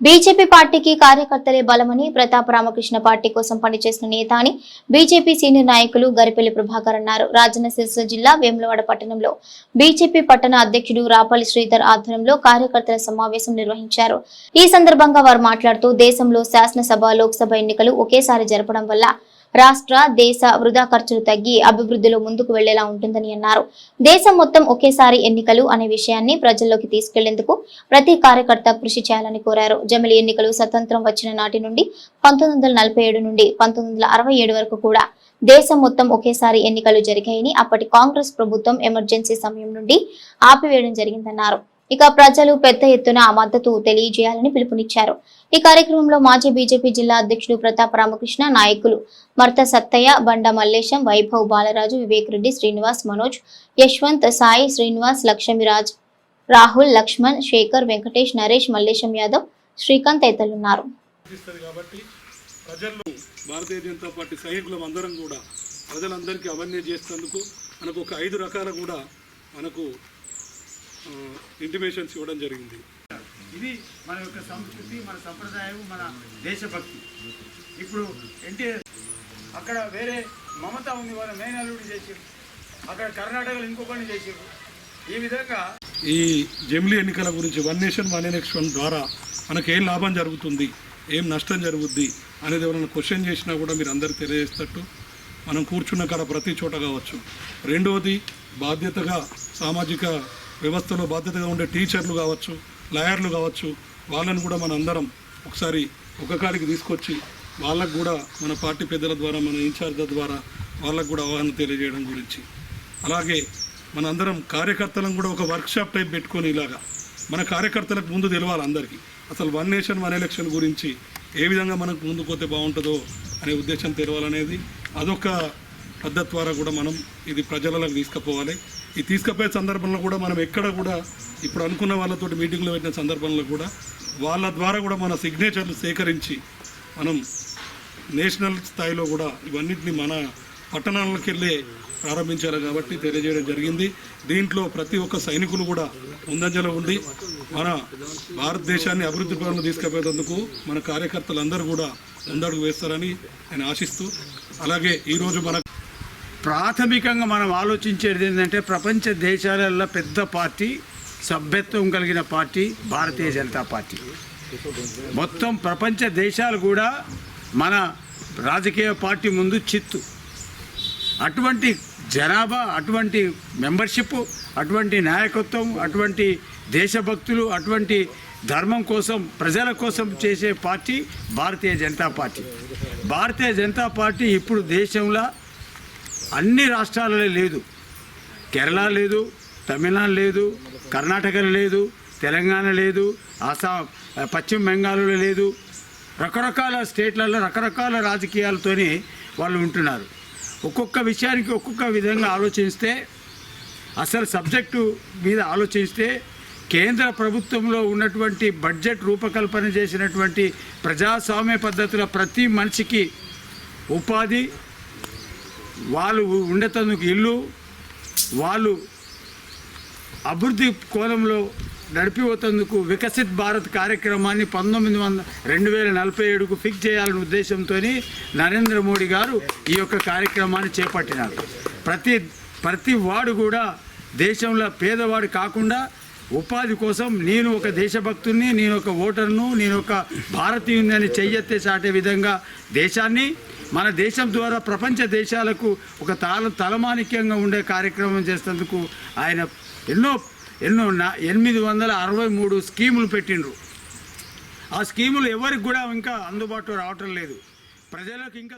BJP పార్టీకి కార్యకర్తలే బలమని Pratap Ramakrishna party కోసం పనిచేసిన నేత అని బీజేపీ సీనియర్ నాయకులు గరిపెల్లి ప్రభాకర్ అన్నారు. రాజన్న సిరిసిల్ల జిల్లా వేములవాడ పట్టణంలో బీజేపీ పట్టణ అధ్యక్షుడు రాపల్లి శ్రీధర్ ఆధ్వర్యంలో కార్యకర్తల సమావేశం నిర్వహించారు. ఈ సందర్భంగా వారు మాట్లాడుతూ దేశంలో శాసనసభ లోక్సభ ఎన్నికలు ఒకేసారి జరపడం వల్ల రాష్ట్ర దేశ వృధా ఖర్చులు తగ్గి అభివృద్ధిలో ముందుకు వెళ్ళేలా ఉంటుందని అన్నారు. దేశం మొత్తం ఒకేసారి ఎన్నికలు అనే విషయాన్ని ప్రజల్లోకి తీసుకెళ్ళేందుకు ప్రతి కార్యకర్త కృషి చేయాలని కోరారు. జమిలి ఎన్నికలు స్వతంత్రం వచ్చిన నాటి నుండి పంతొమ్మిది వందల నలభై ఏడు నుండి పంతొమ్మిది వందల అరవై ఏడు వరకు కూడా దేశం మొత్తం ఒకేసారి ఎన్నికలు జరిగాయని అప్పటి కాంగ్రెస్ ప్రభుత్వం ఎమర్జెన్సీ సమయం నుండి ఆపివేయడం జరిగిందన్నారు. ఇక ప్రజలు పెద్ద ఎత్తున మద్దతు తెలియజేయాలని పిలుపునిచ్చారు. ఈ కార్యక్రమంలో మాజీ బీజేపీ జిల్లా అధ్యక్షుడు ప్రతాప్ రామకృష్ణ నాయకులు మర్త సత్తయ్య బండ మల్లేశం వైభవ్ బాలరాజు వివేక్ రెడ్డి శ్రీనివాస్ మనోజ్ యశ్వంత్ సాయి శ్రీనివాస్ లక్ష్మీరాజ్ రాహుల్ లక్ష్మణ్ శేఖర్ వెంకటేష్ నరేష్ మల్లేశం యాదవ్ శ్రీకాంత్ తదితరులున్నారు. ఇస్తుంది భారతీయ జనతా పార్టీ సైనికులం అందరం కూడా ప్రజలందరికీ చేసేందుకు మనకు ఒక ఐదు రకాల కూడా మనకు ఇంటిమేషన్స్ ఇవ్వడం జరిగింది. ఇది మన యొక్క సంస్కృతి మన సంప్రదాయం మన దేశభక్తి. ఇప్పుడు ఎన్టీఆర్ అక్కడ వేరే మమత ఉంది వాళ్ళ మేనల్లుడు చేసారు అక్కడ కర్ణాటకలో ఇంకొకరిని చేసారు ఈ విధంగా ఈ జమిలీ ఎన్నికల గురించి వన్ నేషన్ వన్ ఎలక్షన్ ద్వారా మనకు ఏం లాభం జరుగుతుంది ఏం నష్టం జరుగుద్ది అనేది ఎవరైనా క్వశ్చన్ చేసినా కూడా మీరు అందరికీ తెలియజేస్తట్టు మనం కూర్చున్న కాడ ప్రతి చోట కావచ్చు. రెండవది బాధ్యతగా సామాజిక వ్యవస్థలో బాధ్యతగా ఉండే టీచర్లు కావచ్చు లాయర్లు కావచ్చు వాళ్ళని కూడా మన అందరం ఒకసారి ఒక కాడికి తీసుకొచ్చి వాళ్ళకు కూడా మన పార్టీ పెద్దల ద్వారా మన ఇన్ఛార్జ్ల ద్వారా వాళ్ళకు కూడా అవగాహన తెలియజేయడం గురించి. అలాగే మనందరం కార్యకర్తలను కూడా ఒక వర్క్షాప్ టైప్ పెట్టుకొని ఇలాగా మన కార్యకర్తలకు ముందు తెలవాలి అందరికీ. అసలు వన్ నేషన్ వన్ ఎలక్షన్ గురించి ఏ విధంగా మనకు ముందుకు పోతే బాగుంటుందో అనే ఉద్దేశం తెలవాలనేది అదొక పద్ధతి ద్వారా కూడా మనం ఇది ప్రజలకు తీసుకుపోవాలి. ఈ తీసుకుపోయే సందర్భంలో కూడా మనం ఎక్కడ కూడా ఇప్పుడు అనుకున్న వాళ్ళతోటి మీటింగ్లో పెట్టిన సందర్భంలో కూడా వాళ్ళ ద్వారా కూడా మన సిగ్నేచర్లు సేకరించి మనం నేషనల్ స్థాయిలో కూడా ఇవన్నిటిని మన పట్టణాలకు వెళ్ళే ప్రారంభించారు కాబట్టి తెలియజేయడం జరిగింది. దీంట్లో ప్రతి ఒక్క సైనికులు కూడా ముందంజలో ఉండి మన భారతదేశాన్ని అభివృద్ధి పనులు తీసుకుపోయేందుకు మన కార్యకర్తలందరూ కూడా ముందడుగు వేస్తారని నేను ఆశిస్తూ అలాగే ఈరోజు మన ప్రాథమికంగా మనం ఆలోచించేది ఏంటంటే ప్రపంచ దేశాలలో పెద్ద పార్టీ సభ్యత్వం కలిగిన పార్టీ భారతీయ జనతా పార్టీ. మొత్తం ప్రపంచ దేశాలు కూడా మన రాజకీయ పార్టీ ముందు చిత్తు. అటువంటి జనాభా అటువంటి మెంబర్షిప్ అటువంటి నాయకత్వం అటువంటి దేశభక్తులు అటువంటి ధర్మం కోసం ప్రజల కోసం చేసే party Bharatiya Janata party. Bharatiya Janata party ఇప్పుడు దేశంలో అన్ని రాష్ట్రాలలో లేదు. కేరళ లేదు తమిళనాడు లేదు కర్ణాటక లేదు తెలంగాణ లేదు అస్సాం పశ్చిమ బెంగాల్లో లేదు. రకరకాల స్టేట్లలో రకరకాల రాజకీయాలతోని వాళ్ళు ఉంటున్నారు. ఒక్కొక్క విషయానికి ఒక్కొక్క విధంగా ఆలోచిస్తే అసలు సబ్జెక్టు మీద ఆలోచిస్తే కేంద్ర ప్రభుత్వంలో ఉన్నటువంటి బడ్జెట్ రూపకల్పన చేసినటువంటి ప్రజాస్వామ్య పద్ధతుల ప్రతి మనిషికి ఉపాధి వాళ్ళు ఉండేతందుకు ఇల్లు వాళ్ళు అభివృద్ధి కోణంలో నడిపిపోతందుకు వికసిత్ భారత్ కార్యక్రమాన్ని పంతొమ్మిది వందల రెండు వేల నలభై ఏడుకు ఫిక్స్ చేయాలనే ఉద్దేశంతో నరేంద్ర మోడీ గారు ఈ యొక్క కార్యక్రమాన్ని చేపట్టినారు. ప్రతి ప్రతి వాడు కూడా దేశంలో పేదవాడు కాకుండా ఉపాధి కోసం నేను ఒక దేశభక్తుని నేను ఒక ఓటర్ను నేను ఒక భారతీయుని అని చెయ్యెత్తే చాటే విధంగా దేశాన్ని మన దేశం ద్వారా ప్రపంచ దేశాలకు ఒక తల తలమానిక్యంగా ఉండే కార్యక్రమం చేసేందుకు ఆయన ఎన్నో ఎన్నో నా ఎనిమిది వందల అరవై మూడు స్కీములు పెట్టిండ్రు. ఆ స్కీములు ఎవరికి కూడా ఇంకా అందుబాటులో రావటం లేదు. ప్రజలకు ఇంకా